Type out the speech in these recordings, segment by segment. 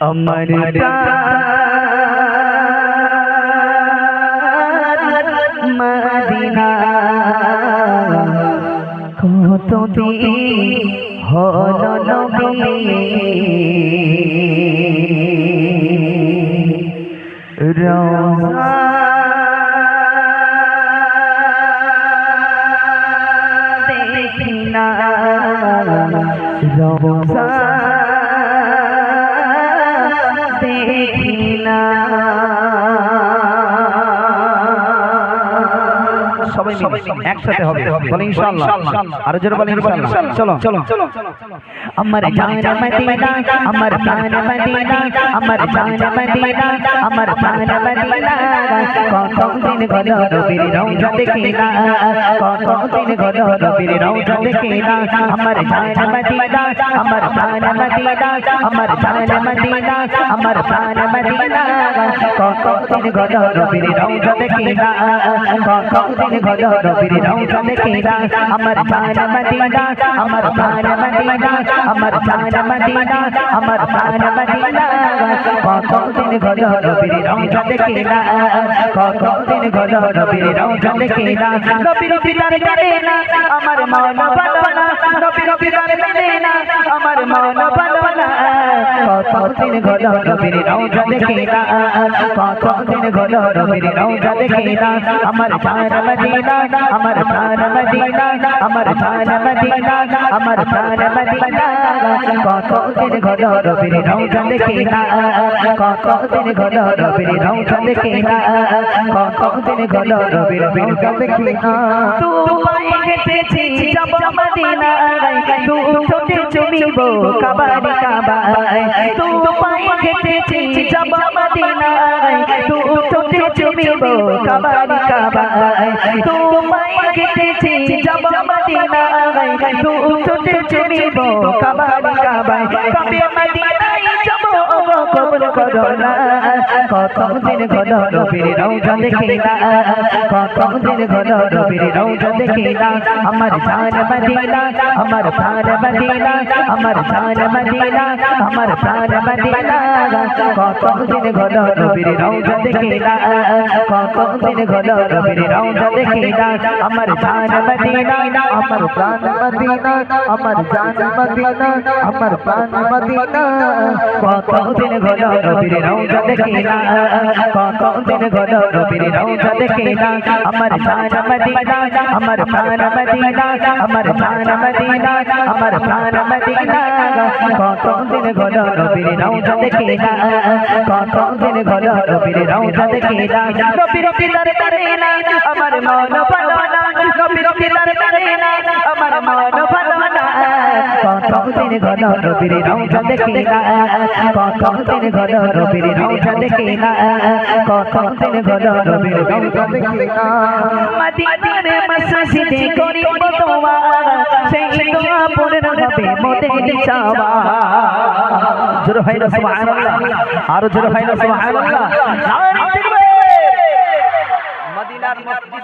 আমার মদিনা কত দিন হল নবী রোজা রোজা দেখি সবাই মিলে একসাথে হবে। বলে ইনশাআল্লাহ। আরও জোরে বলে ইনশাআল্লাহ। চলো। চলো। আমার জান মদিনা আমার প্রাণ মদিনা আমার জান মদিনা আমার প্রাণ মদিনা। কত দিন গল রবির রওজা দেখিনা কত দিন গল রবির রওজা দেখিনা আমার জান মদিনা আমার প্রাণ মদিনা আমার জান মদিনা আমার প্রাণ মদিনা। কত দিন গল রবির রওজা দেখিনা কত দিন গল রবির রওজা দেখিনা আমার জান মদিনা, আমার প্রাণ মদিনা, আমার প্রাণ মদিনা, আমার প্রাণ মদিনা। কত দিন গল রবির রওজা দেখিনা কত দিন গল রবির রওজা দেখিনা রবির পিতার জানে না, আমার মন ভালো না। রবির পিতার জানে না, আমার মন ভালো না। কত দিন গল রওজা দেখিনা কত দিন গল রবির রওজা দেখিনা আমার প্রাণ মদিনা। আমার প্রাণ মদিনা, আমার প্রাণ মদিনা, আমার প্রাণ মদিনা। কত দিন গল রবির রওজা দেখিনা কত দিন গল রবির রওজা দেখিনা কত দিন গল রবির মদিনায়। তু ছোটে চুমিব কাবারি কাবায় তু পাই গেছি যাব মদিনায় তু ছোটে চুমিব কাবারি কাবায় কবে মদিনায় যাব কবুল করো না কত দিন গল রবির রওজা দেখিনা কত দিন গল রবির রওজা দেখিনা আমার জান মদিনা, আমার প্রাণ মদিনা, আমার জান মদিনা, আমার প্রাণ মদিনা। কত দিন গল রবির আমার প্রাণ মদিনা কত দিন গল রবির রওজা দেখিনা কত দিন গল রবির রওজা দেখিনা আমার জান মদিনা আমার প্রাণ মদিনা আমার জান মদিনা আমার প্রাণ মদিনা কত দিন গল রবির রওজা দেখিনা কত দিন গল রবির রওজা দেখিনা রবির পিতার তারেনা আমার মন ভালো না রবির পিতার তারেনা আমার মন ভালো না কত দিন গল রবির রওজা দেখিনা কত দিন গল রবির রৌজা দেখিনা না দিন গল রবির রওজা দেখিনা মদিনার মসজিদে করিব দোয়া সেই দোয়া পড়ে হবে মোদের চাওয়া। জোরে ভাই না সুবহানাল্লাহ। আর জোরে ভাই না সুবহানাল্লাহ।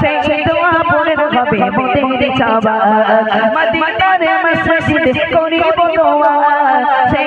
সেই দোয়া পূর্ণ হবে মোদের চাওয়া। মদিনার মসজিদে করিব দোয়া। সেই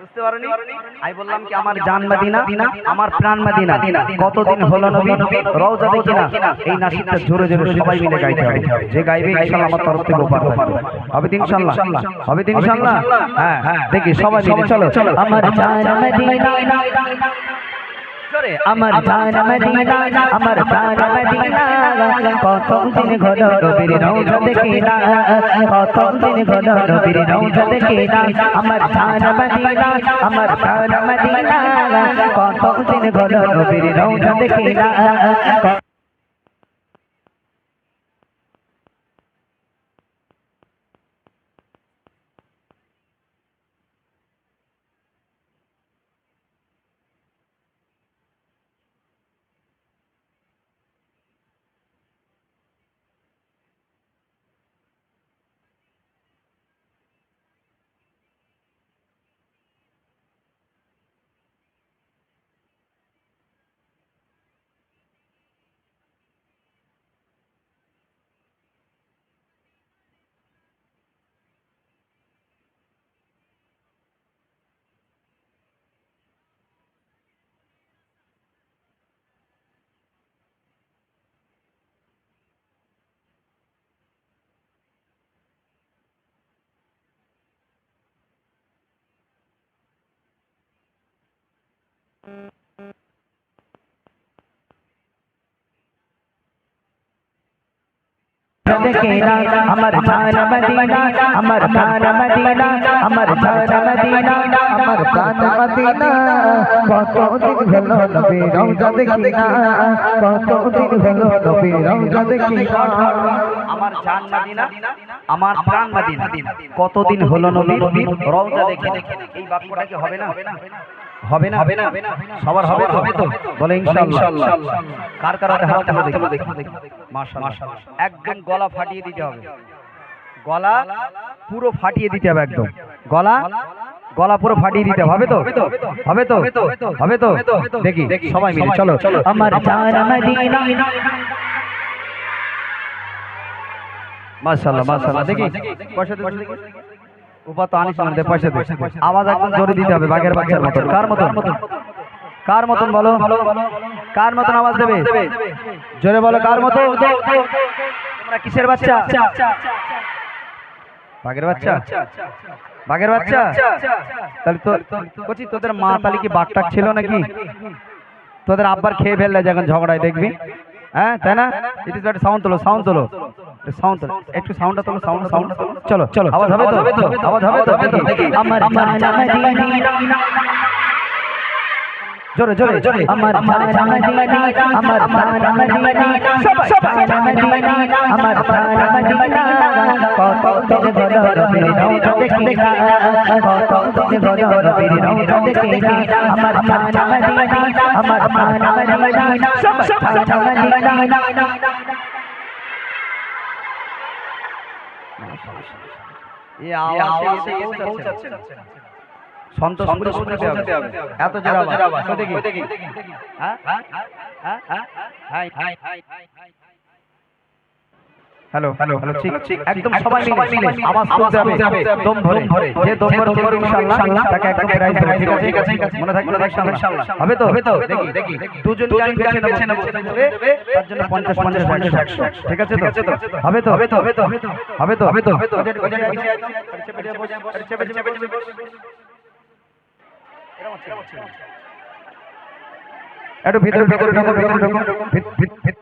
বুঝতে পারোনি? আমি বললাম কি, আমার জান মদিনা, আমার প্রাণ মদিনা, কতদিন হলো নবী? রওজা দেখি না। এই নাসিরটা জোরে জোরে সবাই মিলে গাইতে হবে। যে গাইবে, ইনশাআল্লাহ আমার তরফ থেকে উপহার পাবে হবে ইনশাআল্লাহ? হবে ইনশাআল্লাহ? হ্যাঁ দেখি সবাই মিলে, চলো। আমার জান মদিনা আমার জান মদিনা আমার প্রাণ মদিনা। কত দিন ঘন রবির রওজা দেখি না কত দিন ঘন রবির রওজা দেখি না আমার জান মদিনা আমার প্রাণ মদিনা। কত দিন ঘন রবির রওজা দেখি না দেখি না আমার জান মদিনা আমার প্রাণ মদিনা আমার জান মদিনা আমার প্রাণ মদিনা কত দিন হলো নবী রওজা দেখি না কত দিন হলো নবী রওজা দেখি না আমার জান মাদিনা আমার প্রাণ মাদিনা কতদিন হলো নবী রওজা দেখে এই বাক্যটা কি হবে না? হবে না হবে না সবার হবে হবে তো বলে ইনশাআল্লাহ কার কার হাতে হাত তুলে দেখি মাশাআল্লাহ একদম গলা ফাটিয়ে দিতে হবে গলা পুরো ফাটিয়ে দিতে হবে একদম গলা গলা পুরো ফাটিয়ে দিতে হবে তো হবে তো হবে তো দেখি সবাই মিলে চলো আমার মাশাআল্লাহ মাশাআল্লাহ দেখি দেখি আনিস পয়সা দে। আওয়াজ একদম জোরে দিতে হবে বাঘের বাচ্চার মতন। কার মতন? কার মতন বলো? কার মতন আওয়াজ দেবে? জোরে বলো কার মতন? তোমরা কিসের বাচ্চা? বাঘের বাচ্চা? বাঘের বাচ্চা? তাহলে তো বলছি তোদের মা তাহলে কি বাঘটাক ছিল নাকি? তোদের আব্বার খেয়ে ফেললে যখন ঝগড়ায় দেখবি? হ্যাঁ তাই না? ইট ইজ সাউন্ড তোলো সাউন্ড তোলো। সাউন্ড তোলো একটু সাউন্ডটা তোলো সাউন্ড সাউন্ড চলো চলো আওয়াজ হবে তো? আওয়াজ হবে তো? আমার জানা জোরে জোরে জোরে। আমার আমার আমার কত দেখি। না কত দেখি। না আমার আমার প্রাণ মদিনা জান এই আওয়াজ এসে পৌঁছাচ্ছে সন্তোষপুরে শুনতে হবে এত জোরে আওয়াজ তো দেখি হ্যাঁ হ্যাঁ হ্যাঁ hi hi hello hello hello ঠিক ঠিক একদম সবাই মিলে আওয়াজ তুলতে হবে দম ভরে যে দম ভরে দম ইনশাআল্লাহ তাকে একদম প্রাইজ দেবো ঠিক আছে মনে থাকবে ইনশাআল্লাহ হবে তো হবে তো দেখি দেখি দুজন গান বেছে নেব তার জন্য 50 50 100 ঠিক আছে তো হবে তো হবে তো হবে তো হবে তো হবে তো একটু ভিতরে ঢোকো ঢোকো ভিত ভিত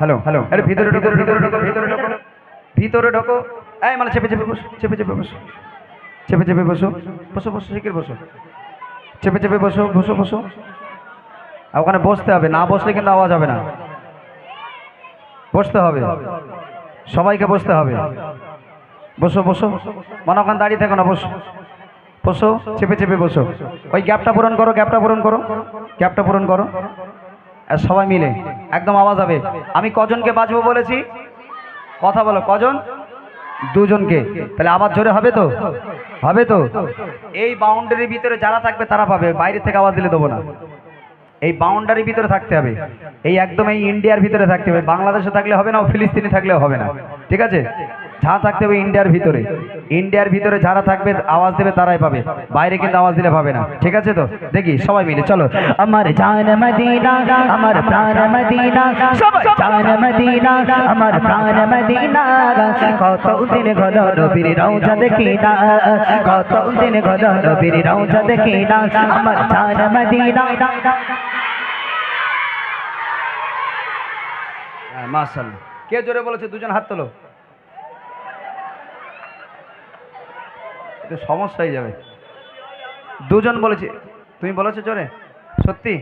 হ্যালো হ্যালো ভিতরে ঢোকো ভিতরে ঢোকো ভিতরে ঢোকো ভিতরে ঢোকো। এই মানে চেপে চেপে বসো, চেপে চেপে বসো। চেপে চেপে বসো। বসো বসো, শিখির বসো। চেপে চেপে বসো বসো বসো। আর ওখানে বসতে হবে, না বসলে কিন্তু আওয়াজ হবে না। বসতে হবে। সবাইকে বসতে হবে। বসো বসো। মানে ওখানে দাঁড়িয়ে থাকো না, বসো। বসো, চেপে চেপে বসো। ওই গ্যাপটা পূরণ করো, গ্যাপটা পূরণ করো। গ্যাপটা পূরণ করো। আর সবাই মিলে একদম আওয়াজ হবে। আমি কজনকে বাঁচবো বলেছি? কথা বলো, কজন? দুজনকে। তাহলে আবার জোরে হবে তো? হবে তো? এই বাউন্ডারির ভিতরে যারা থাকবে তারা পাবে। বাইরে থেকে আওয়াজ দিলে দেবো না। এই বাউন্ডারির ভিতরে থাকতে হবে। এই একদম এই ইন্ডিয়ার ভিতরে থাকতে হবে। বাংলাদেশে থাকলে হবে না ফিলিস্তিনি থাকলেও হবে না। ঠিক আছে? যারা থাকতে হবে ইন্ডিয়ার ভিতরে। ইন্ডিয়ার ভিতরে যারা থাকবে, আওয়াজ দেবে, তারাই পাবে। বাইরে কিন্তু আওয়াজ দিলে পাবে না। ঠিক আছে তো? দেখি, সবাই মিলে, চলো। আমার জান মদিনা, আমার প্রাণ মদিনা জান মদিনা, আমার প্রাণ মদিনা, কত দিন রৌজা দেখি না, কত দিন রৌজা দেখি না, আমার জান মদিনা। কে জোরে বলেছে? দুজন হাত তোলো। একটু সমস্যা হয়ে যাবে। দুজন বলেছে, তুমি বলেছ জোরে? সত্যি?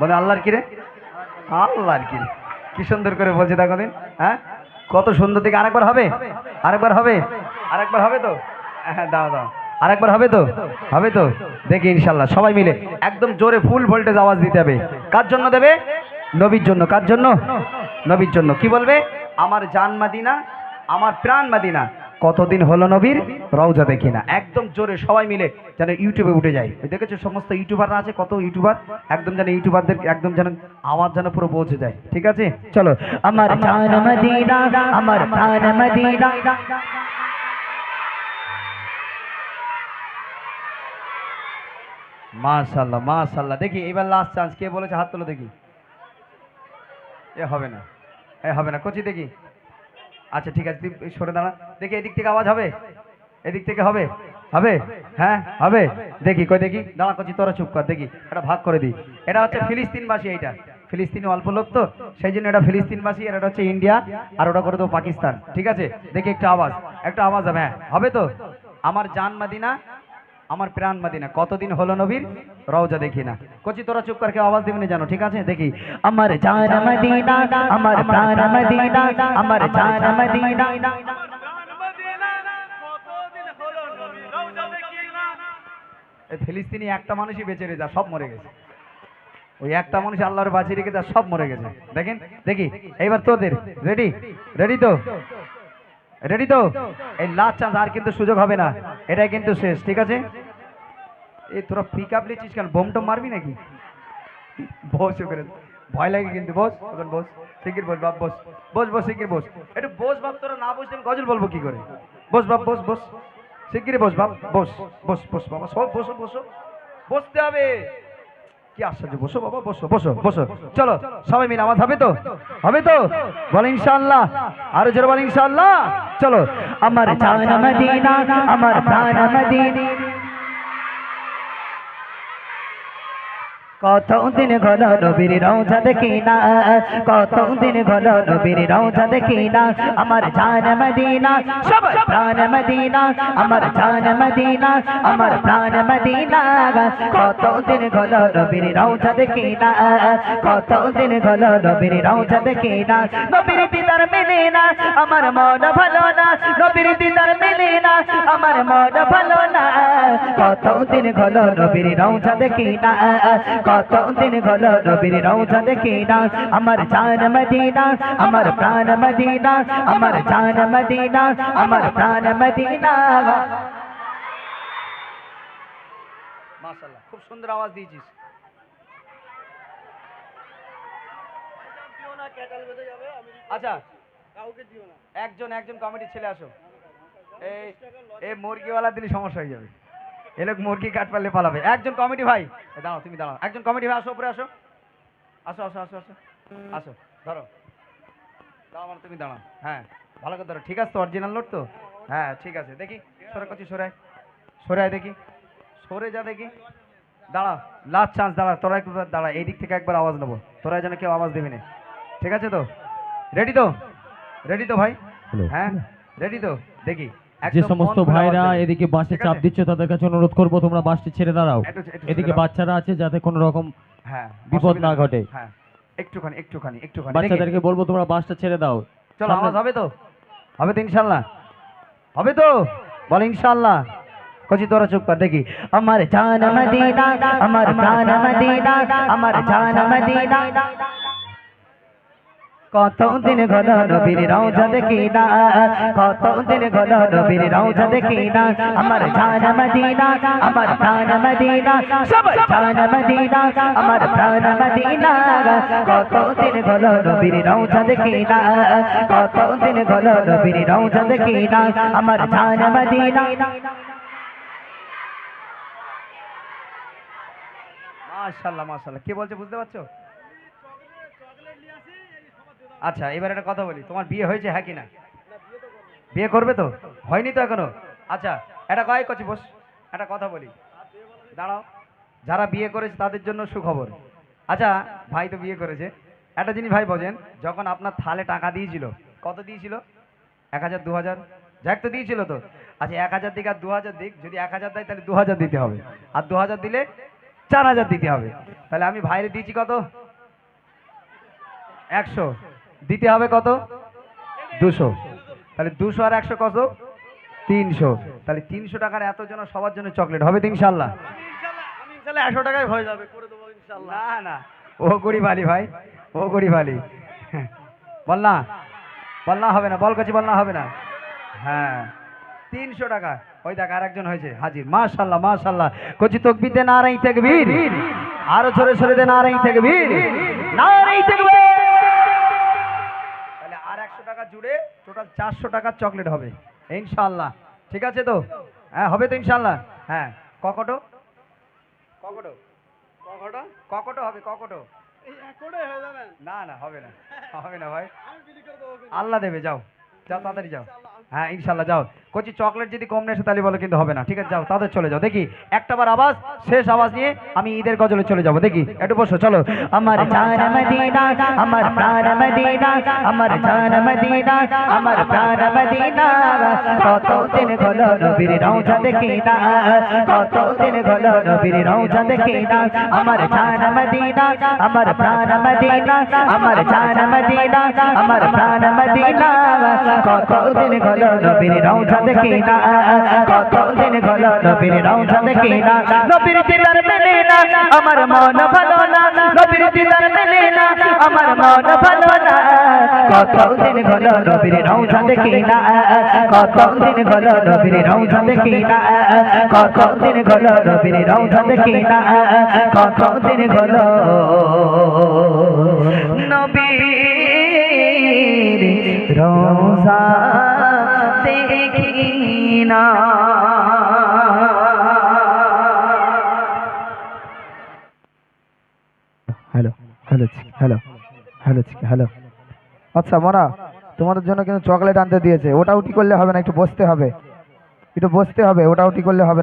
বলে আল্লাহর কিরে? আল্লাহর কিরে। কি সুন্দর করে বলছে দেখো দিন হ্যাঁ? কত সুন্দর দিকে আরেকবার হবে? আরেকবার হবে? আরেকবার হবে তো? হ্যাঁ দাও দাও আরেকবার হবে তো? হবে তো? দেখি ইনশাল্লাহ সবাই মিলে একদম জোরে ফুল ভোল্টেজ আওয়াজ দিতে হবে। কার জন্য দেবে? নবীর জন্য। কার জন্য? নবীর জন্য। কি বলবে? আমার জান মাদিনা, আমার প্রাণ মাদিনা। কতদিন হলো নবীর? রওজা দেখি না। একদম জোরে সবাই মিলে যেন ইউটিউবে উঠে যায় দেখেছ সমস্ত ইউটিউবাররা আছে? কত ইউটিউবার? একদম যেন ইউটিউবারদের একদম যেন আওয়াজ যেন পুরো পৌঁছে যায়। ঠিক আছে? চলো আমার আমার মাশাল্লাহ দেখি এবার লাস্ট চান্স কে বলেছে হাত তোলো দেখি। এ হবে না এ হবে না। কচি দেখি। আচ্ছা ঠিক আছে, তুই সরে দাঁড়া। দেখি এদিক থেকে আওয়াজ হবে? এদিক থেকে হবে? হবে? হ্যাঁ হবে? দেখি, কই দেখি? দাঁড়া কচি তোরা চুপ কর, দেখি, এটা ভাগ করে দিই। এটা হচ্ছে ফিলিস্তিনবাসী এইটা। ফিলিস্তিনি অল্প লোক তো, সেই জন্য এটা ফিলিস্তিনবাসী, আর এটা হচ্ছে ইন্ডিয়া, আর ওটা করে দেবো পাকিস্তান। ঠিক আছে? দেখি একটা আওয়াজ একটা আওয়াজ হবে হ্যাঁ। হবে তো? আমার জান মাদিনা, আমার প্রাণ মাদিনা। কতদিন হলো নবীর? রওজা দেখি না। কচি তোরা চুপ করে আওয়াজ দিবি জানো ঠিক আছে? দেখি আমার জান মদিনা আমার প্রাণ মদিনা আমার জান মদিনা। ফিলিস্তিনি একটা মানুষই বেঁচে রেখে যা সব মরে গেছে। ওই একটা মানুষ আল্লাহর বাঁচিয়ে রেখে যা সব মরে গেছে। দেখেন দেখি এইবার তোদের রেডি? রেডি তো? রেডি তো? এই লাস্ট চান্স আর কিন্তু সুযোগ হবে না। এটাই কিন্তু শেষ ঠিক আছে? এই তোরা পিক আপ লিচিস কেন? বোম মারবি নাকি? বস ওখানে। ভয় লাগে কিন্তু বস। বস। শিগগির বস বাপ বস। বস বস শিগগির বস। একটু বস বাপ তোরা না বসলে আমি গজল বলব কি করে? বস বাপ বস বস। বস বাপ বস বস বস বাবা সব বসো বসো। বসতে হবে। কি আশ্চর্য। বসো বাবা বসো বসো বসো। চলো সবাই মিলে আমার হবে তো? হবে তো? বল ইনশাআল্লাহ। আরও জোরে বল ইনশাআল্লাহ। চলো আমার জান মদিনা আমার প্রাণ মদিনা কত দিন ঘন নবীর রওজা দেখি না? কত দিন ঘন নবীর রওজা দেখি না? আমার জান মদিনা সব প্রাণ মদিনা, আমার জান মদিনা, আমার প্রাণ মদিনা কত দিন ঘন নবীর রওজা দেখি না? কত দিন ঘন নবীর রওজা দেখি না? নবীর দিদার মেলে না, আমার মন ভালো না। নবীর দিদার মেলে না, আমার মন ভালো না। কত দিন ঘন নবীর রওজা দেখি না? কত দিন ঘন নবীর রওজা দেখি না? আমার জান মদিনা, আমার প্রাণ মদিনা, আমার জান মদিনা, আমার প্রাণ মদিনা। খুব সুন্দর আওয়াজ দিয়েছিস। আচ্ছা একজন একজন কমিটির ছেলে আসো। এই এই মুরগিওয়ালা দিলে সমস্যা হয়ে যাবে। এ লোক মুরগি কাট পারলে পালাবে একজন কমিটি ভাই। দাঁড়াও তুমি দাঁড়াও। একজন কমিটি ভাই আসো উপরে আসো। আসো আসো আসো আসো। আসো ধরো। দাঁড়াও মানে তুমি দাঁড়াও। হ্যাঁ ভালো করে ধরো। ঠিক আছে তো অরিজিনাল লোড তো? হ্যাঁ ঠিক আছে। দেখি সরে করছি সরে। সরে দেখি। সরে যা দেখি। দাঁড়া লাস্ট চান্স দাঁড়া তোরা একবার দাঁড়া এই দিক থেকে একবার আওয়াজ নেব। তোরা যেন কেউ আওয়াজ দেবে না। ঠিক আছে তো? রেডি তো? রেডি তো ভাই? হ্যাঁ? রেডি তো? দেখি। যে সমস্ত ভাইরা এদিকে বাসে চাপ? দিচ্ছে তাদের কাছে অনুরোধ করব তোমরা বাসটি ছেড়ে দাঁড়াও। এদিকে বাচ্চারা আছে যাতে কোনো রকম হ্যাঁ বিপদ না ঘটে। হ্যাঁ একটুখানি একটুখানি একটুখানি। বাচ্চাদেরকে বলব তোমরা বাসটা ছেড়ে দাও। চলো আওয়াজ হবে তো? হবে তো ইনশাল্লাহ? হবে তো? বল ইনশাল্লাহ। কচি তোরা চুপ কর দেখি। আমার জান মদিনা আমার প্রাণ মদিনা আমার জান মদিনা কতদিন ঘন নবীর রওজা দেখি না? কতদিন ঘন নবীর রওজা দেখি না? আমার জান মদিনা, আমার প্রাণ মদিনা সবাই জান মদিনা, আমার প্রাণ মদিনা। কতদিন ঘন নবীর রওজা দেখি না? কতদিন ঘন নবীর রওজা দেখি না? আমার জান মদিনা। মাশাআল্লাহ। কে বলছে বুঝতে পারছ? আচ্ছা এবার একটা কথা বলি। তোমার বিয়ে হয়েছে হ্যাঁ কি না বিয়ে করবে তো? হয়নি তো এখনও? আচ্ছা এটা কয় কচি বস, একটা কথা বলি। দাঁড়াও, যারা বিয়ে করেছে তাদের জন্য সুখবর। আচ্ছা ভাই তো বিয়ে করেছে। একটা জিনিস ভাই বোঝেন, যখন আপনার থালে টাকা দিয়েছিল, কত দিয়েছিল? এক হাজার, দু হাজার? যাক তো দিয়েছিল তো। আচ্ছা এক হাজার দিক আর দু হাজার দিক, যদি এক হাজার দেয় তাহলে দু হাজার দিতে হবে। আর দু হাজার দিলে চার হাজার দিতে হবে। তাহলে আমি ভাইরে দিয়েছি কত? একশো। দিতে হবে কত? দুশো। তাহলে দুশো আর একশো কত? তিনশো। তাহলে তিনশো টাকার এত জন সবার জন্য চকলেট হবে তো ইনশাল্লাহ? একশো টাকায় হয়ে যাবে করে দেবো ইনশাল্লাহ। না না। ও গরিব আলি ভাই ও গরিব আলি। বল না বল না হবে না বল কাছে বল না হবে না। হ্যাঁ তিনশো টাকা। ওই দেখ আর একজন হয়েছে হাজির। মাশাল্লাহ মাশাল্লাহ। কচি তকবিতে নারাই থাকবীর আরও ছোরে ছোরে দে নারাই থাকবীর নারাই থাকবীর তাহলে আর একশো টাকা জুড়ে টোটাল চারশো টাকার চকলেট হবে। ইনশাল্লাহ ঠিক আছে তো? হ্যাঁ হবে তো ইনশাল্লাহ হ্যাঁ ককটো? ককটো? কখনটা ককটো হবে ককটো। না না হবে না। হবে না ভাই। আল্লাহ দেবে যাও। যাও তাড়াতাড়ি যাও। হ্যাঁ ইনশাল্লাহ যাও। কচি চকলেট যদি কম নেসে তাহলে বলো কিন্তু হবে না। ঠিক আছে যাও তাদের চলে যাও। দেখি একটা বার আওয়াজ শেষ আওয়াজ নিয়ে আমি ঈদের গজলে চলে যাব। দেখি একটু বসো চলো। আমার জান মদিনা আমার প্রাণ মদিনা আমার জান মদিনা আমার প্রাণ মদিনা। কত দিন হলো নবীর রওজা দেখি না? কত দিন হলো নবীর রওজা দেখি না আমার জান মদিনা আমার প্রাণ মদিনা আমার জান মদিনা আমার প্রাণ মদিনা। কত দিন হলো নবীর রওজা দেখি না? কত দিন হলো নবীর রওজা দেখি না? নবীর দিদার মেলে না, আমার মন ভালো না। নবীর দিদার মেলে না, আমার মন ভালো না। কত দিন হলো নবীর রওজা দেখি না? কত দিন হলো নবীর রওজা দেখি না? কত দিন হলো নবীর রওজা দেখি না? কত দিন হলো নবীর রওজা দেখি না। Hello hello hello hello hello আচ্ছা মনা তোমাদের জন্য কিন্তু চকলেট আনতে দিয়েছে। ওটা উঠি করলে হবে না, একটু বসতে হবে। একটু বসতে হবে ওটা উঠি করলে হবে না।